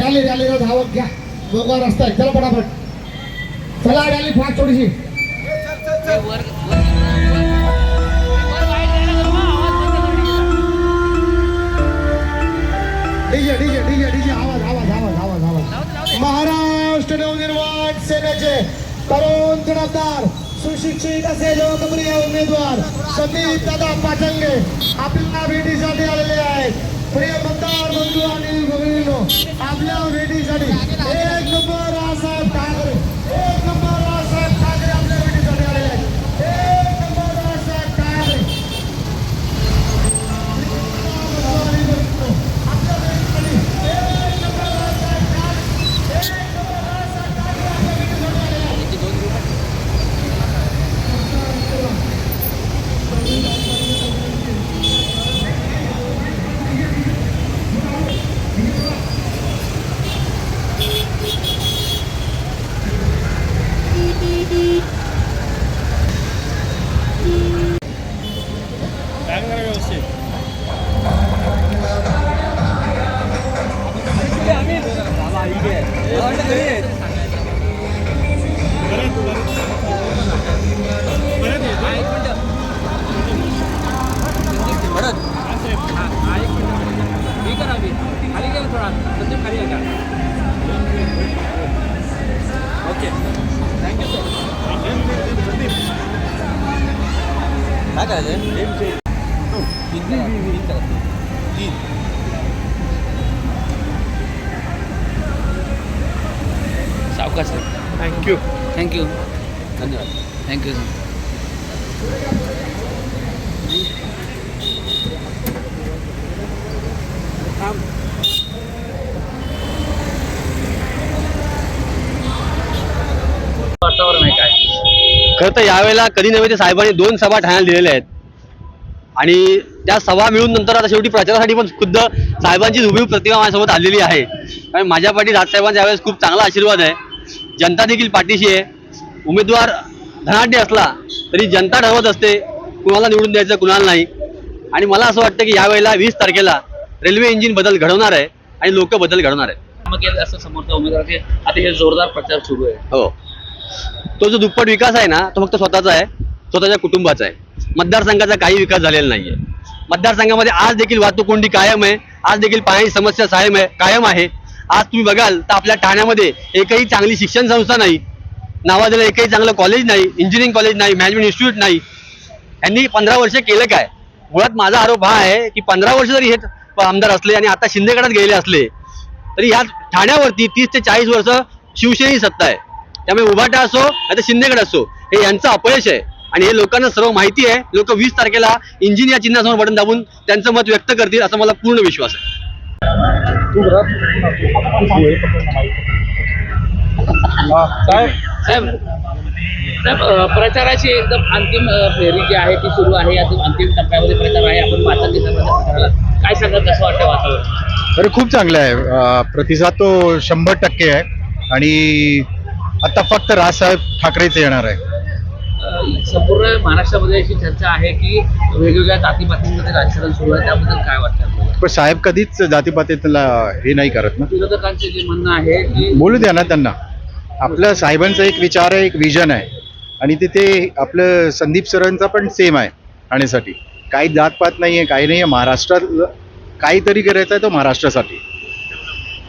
Rally धावत घ्या. रस्ता आहे. चला पटापट. चला रॅली फास्ट थोडीशी. महाराष्ट्र नवनिर्माण सेनेचे तरुण जडदार सुशिक्षित असे लोकप्रिय उमेदवार संदीप दादा पाटंगे आपल्या भेटीसाठी आलेले आहेत. प्रिय मतदार बंधू आणि भगिनींनो आपल्या भेटीसाठी एक 알아. 근데 팔이 약간. 오케이. 땡큐. 나가야 돼. 냄새. 빈. 빈. 사우카스. 땡큐. 땡큐. 안녕. 땡큐. खरं तर यावेळेला कधी नव्हे ते साहेबांनी दोन सभा ठाण्याला दिलेल्या आहेत. आणि त्या सभा मिळून नंतर आता शेवटी प्रचारासाठी पण खुद्द साहेबांची उभी प्रतिमा माझ्यासोबत आलेली आहे. आणि माझ्या पाठी राजसाहेबांचा यावेळेस खूप चांगला आशीर्वाद आहे. जनता देखील पाठीशी आहे. उमेदवार धनाढ्य असला तरी जनता ठरवत असते कुणाला निवडून द्यायचं कुणाला नाही. आणि मला असं वाटतं की यावेळेला वीस तारखेला रेल्वे इंजिन बदल घडवणार आहे आणि लोक बदल घडवणार आहेत. मग असं समोरच्या उमेदवाराचे आता हे जोरदार प्रचार सुरू आहे. हो. तो जो दुप्पट विकास आहे ना तो फक्त स्वतःचा आहे स्वतःच्या कुटुंबाचा आहे. मतदारसंघाचा काही विकास झालेला नाहीये. मतदारसंघामध्ये आज देखील वाहतूक कोंडी कायम आहे आज देखील पाण्याची समस्या कायम आहे कायम आहे. आज तुम्ही बघाल तर आपल्या ठाण्यामध्ये एकही चांगली शिक्षण संस्था नाही नावाजलेलं एकही चांगलं कॉलेज नाही इंजिनिअरिंग कॉलेज नाही मॅनेजमेंट इन्स्टिट्यूट नाही. यांनी पंधरा वर्ष केलं काय? मुळात माझा आरोप हा आहे की पंधरा वर्ष जरी हे आमदार असले आणि आता शिंदेगडात गेले असले तरी ह्या ठाण्यावरती तीस ते चाळीस वर्ष शिवसेनेची सत्ता आहे. त्यामुळे उभाटा असो तर शिंदेगड असो हे यांचं अपयश आहे. आणि हे लोकांना सर्व माहिती आहे. लोक वीस तारखेला इंजिन या चिन्हासमोर बटन दाबून त्यांचं मत व्यक्त करतील असा मला पूर्ण विश्वास आहे. साहेब साहेब प्रचाराची एकदम अंतिम फेरी जी आहे ती सुरू आहे. अजून अंतिम टप्प्यामध्ये प्रचार आहे. आपण दिवसामध्ये काय सांगत कसं वाटतं वातावरण? तर खूप चांगलं आहे. प्रतिसाद तो शंभर टक्के आहे. आणि आता फक्त राजसाहेब ठाकरेच येणार आहे. संपूर्ण महाराष्ट्रामध्ये अशी चर्चा आहे की वेगवेगळ्या जातीपातींमध्ये राजकारण सुरू आहे त्याबद्दल काय वाटतं पण साहेब कधीच जातीपातीला हे नाही करत ना. विरोधकांचे जे म्हणणं आहे की बोलू द्या ना त्यांना. आपल्या साहेबांचा एक विचार आहे एक विजन आहे. आणि तिथे आपलं संदीप सरांचा पण सेम आहे ठाण्यासाठी काही जातपात नाही आहे काही नाही आहे महाराष्ट्रात काहीतरी करायचं आहे तो महाराष्ट्रासाठी.